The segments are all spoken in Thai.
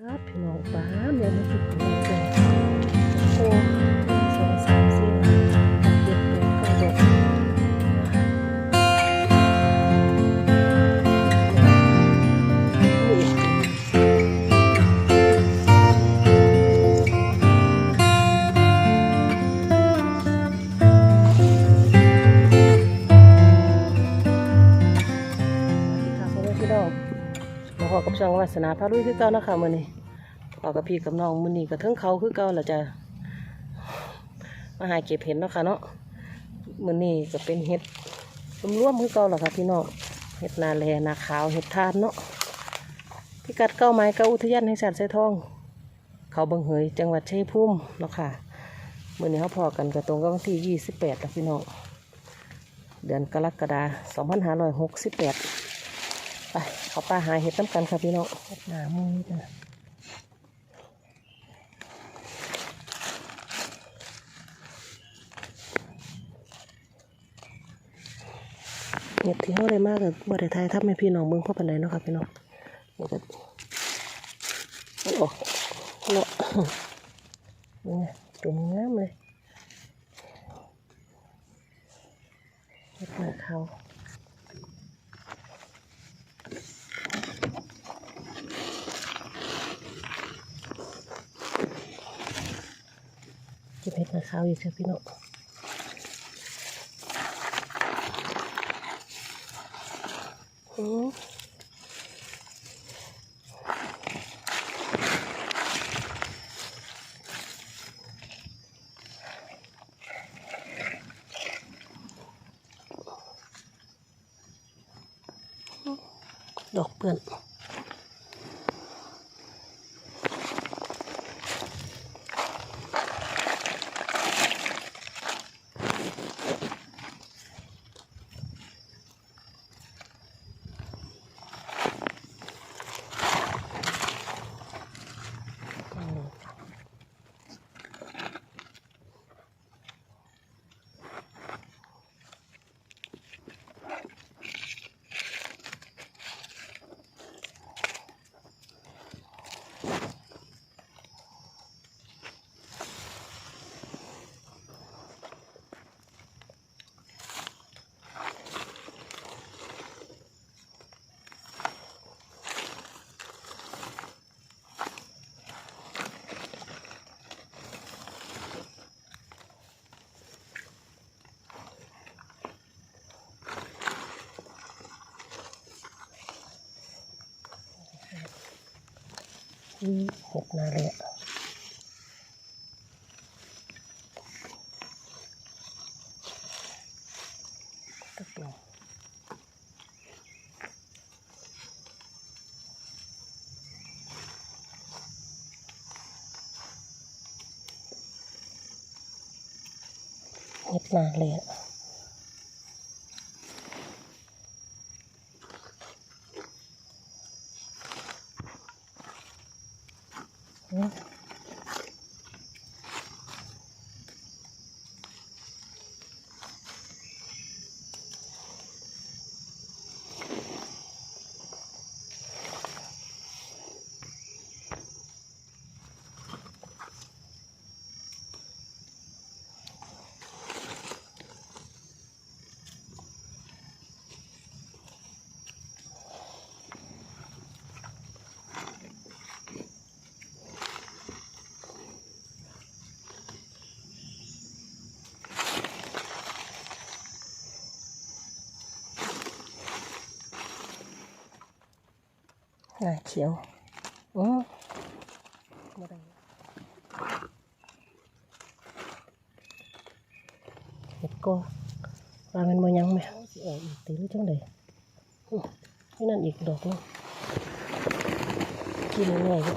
ครับพี่น้องป้าเดี๋ยวมาจุดนี้กันโอ้ กับช่องวาสนาพาลุยคือเก่านะคะมื้อนี้ขอกับพี่กับน้องมื้อนี้ก็เทิงเขาคือเก่าล่ะจ้ะมาหาเก็บเห็ดเนาะค่ะเนาะมื้อนี้ก็เป็นเห็ดรวมๆคือเก่าล่ะค่ะพี่น้องเห็ดนาแลนาขาวเห็ดทานเนาะพิกัดเก้าไม้เก้าอุทยานแห่งชาติไซทอง เขาบังเหยจังหวัดชัยภูมิเนาะค่ะมื้อนี้เขาพอกันก็ตรงกับวันที่28แล้วพี่น้องเดือนกรกฎาคม2568 ไปเขาป้าหาเห็ดน้ำกันค่ะพี่น้องหนามือจ้ะเห็ดที่เขาได้มากเลยบ่ไทยทับให้พี่น้องเมืองพ่อปันไดเนาะค่ะพี่น้องนี่ก็มันออกเนาะนี่ไงเป็นงามเลยเห็ดหนาขา ก็บเห็ดนาขาวอีกครับพี่น้องอืมดอกเปื่อน ห็ดนาเลยอะตะปูเห็ดนาเลยอะ อื มหน้าเขียวอือบ่ได้เห็ดก็ว่ามันบ่ยังไหมสิออกอีกตีรู้จังไดอื้อนี่นั่นอีกดอกนึงกินง่ายๆอยู่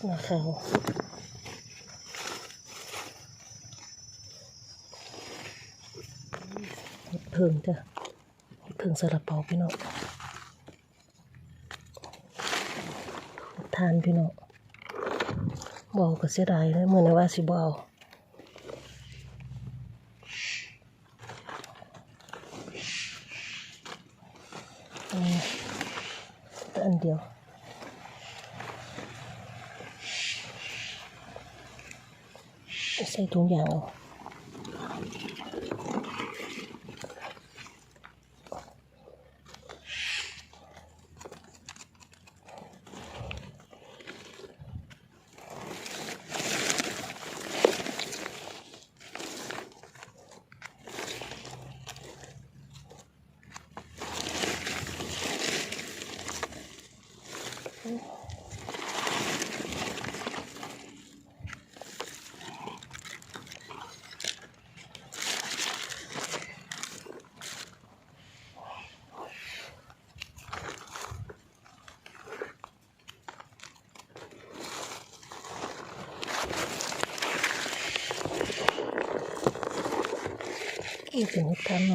อือ เขา เพิ่งจ้ะเพิ่งสลับเปาพี่น้องทานพี่น้องบเอาก็เสียดายเลยเมื่อนว่าสิบเอาอันเดียว ใส่ถุงยางเอานี่ เป็นนิทานห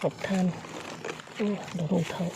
ขอยหกทานอู้ดอกนี้เท่า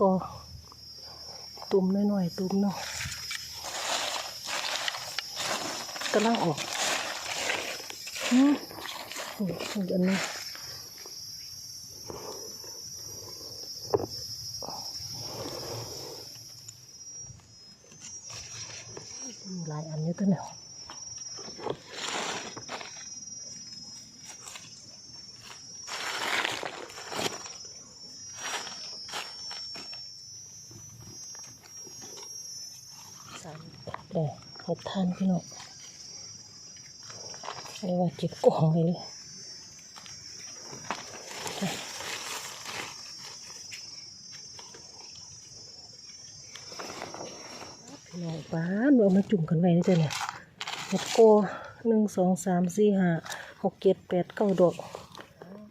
ก็ตุ่มน้อยๆตุ่มเนาะกำลังออกอืมอันนี้งมีหลายอันอยู่ตัวเนี่ยสาม เลยเห็ดทานพี่น้องเรียกว่าเก็บกล่องเลยเลยพี่น้องบ้าเอามาจุ่มกันไว้นี่จ้ะเนี่ยเห็ดโกหนึ่งสองสามสี่ห้าหกเจ็ดแปดเก้าดอก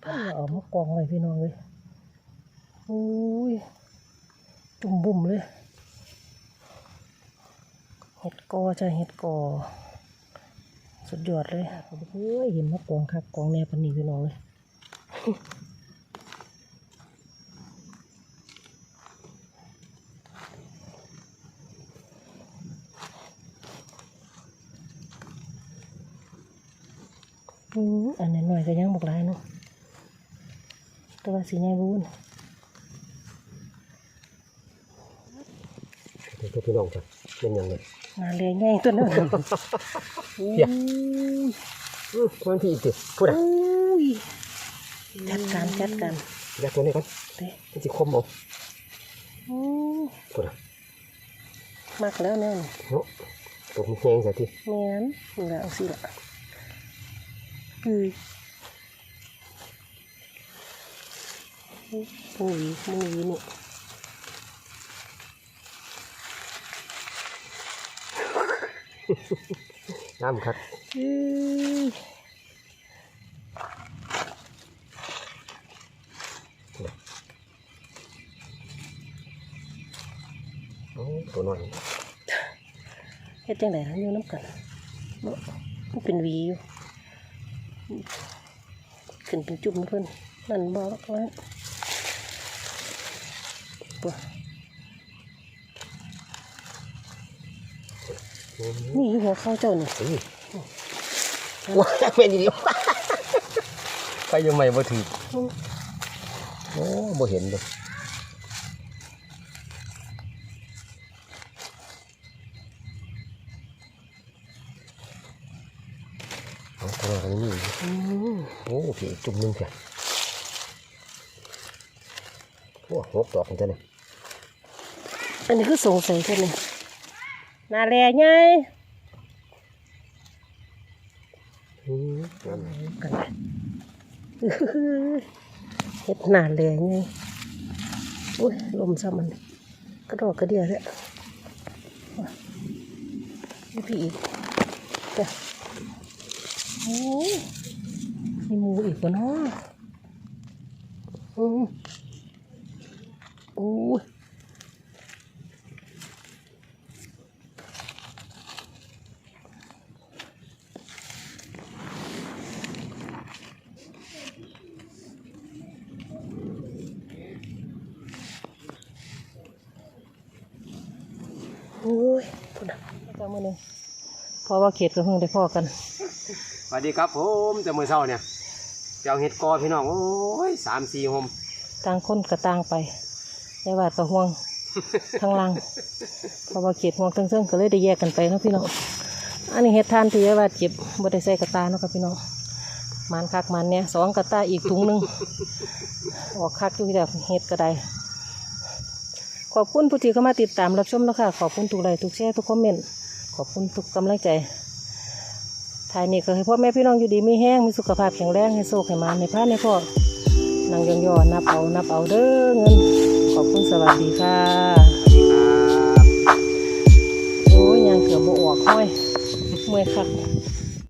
ป้าเอามากองไว้พี่น้องเลยโอ้ยจุ่มบุ่มเลย ห็ดกอจ้ะเห็ดกอสุดยอดเลยเฮ้ยเห็นมะกองครับกองแนวปนีพี่น้องเลยอืมอันนี้หน่อยก็ยังบอกหลายเนาะแต่ว่าสีใหญ่บุญ เดี๋ยว พี่น้องจ้ะเป็นยังไงนาเลียใหญ่ตัวนั้นเดี๋ยวอืมวันที่อีกทีพูดอะอุ้ยจัดการจัดการยัดตัวนี้ก่อนเด้มันจะคมบ่อืมพูดอะมากแล้วเนี่ยเนาะตัวมันแห้งใส่ทีแม่นนี่ละเอาสิละอือมุ้ยมุ้ยนี่ น้ำครับอือโอ้ตัวน้อยเฮ็ดจังไดล่ะอยู่น้ำกันเนาะมันเป็นวีอยู่ขึ้นเป็นจุ่มเพิ่นนั่นบอกว่าปะ นี่คือหัวเข้าเจ้านี่เฮ้ยว้าเป็นอย่างนี้วะไปยังไงบ่ถือโอ้บ่เห็นเลยเอาตัวกันนี่อืมโอ้พี่จุ่มหนึงเพียโอ้หกดอกมันจะเนี่ยอันนี้คือสงสัยใช่ไหม นาแลไงอืมนั่นกันไปอื้อหือเฮ็ดนาแลไงอุ้ยลมซ้ำมันกระดอกกระเดียเลยนี่พี่อีกจ้ะโอ้ยมีหมูอีกวะเนาะอืมโอ้ย โอ้ยพุ่นน่ะ เมือนี่เพราะว่าเขตก็เพิ่งได้พ่อกันสวัสดีครับผมแต่มือเช้าเนี่ยเจ้าเห็ดกอพี่น้องโอ้ยสามสี่หมต่างคนก็ต่างไปยายว่าก็ห่วงทางล่างเพราะว่าเขตห่วงทั้งเส้นก็เลยได้แยกกันไปนะพี่น้องอันนี้เห็ดทานที่ยายว่าเจ็บบ่ได้ใส่กระตาเนาะครับพี่น้องมันคักมันเนี่ยสองกระตาอีกถุงหนึ่งออกคักอยู่ที่แบบเห็ดก็ได้ขอบคุณผู้ที่เข้ามาติดตามรับชมนะคะขอบคุณทุกไลค์ทุกแชร์ทุกคอมเมนต์ ขอบคุณทุกกำลังใจท้ายนี้ก็ให้พ่อแม่พี่น้องอยู่ดีมีแห้งมีสุขภาพแข็งแรงให้โชคให้มาในพระในพ่อนางยองยอนับเอานับเอาเด้อเงินขอบคุณสวัสดีค่ะโอ้ยยังเกือบบ่ออกห้อยเมื่อยคัก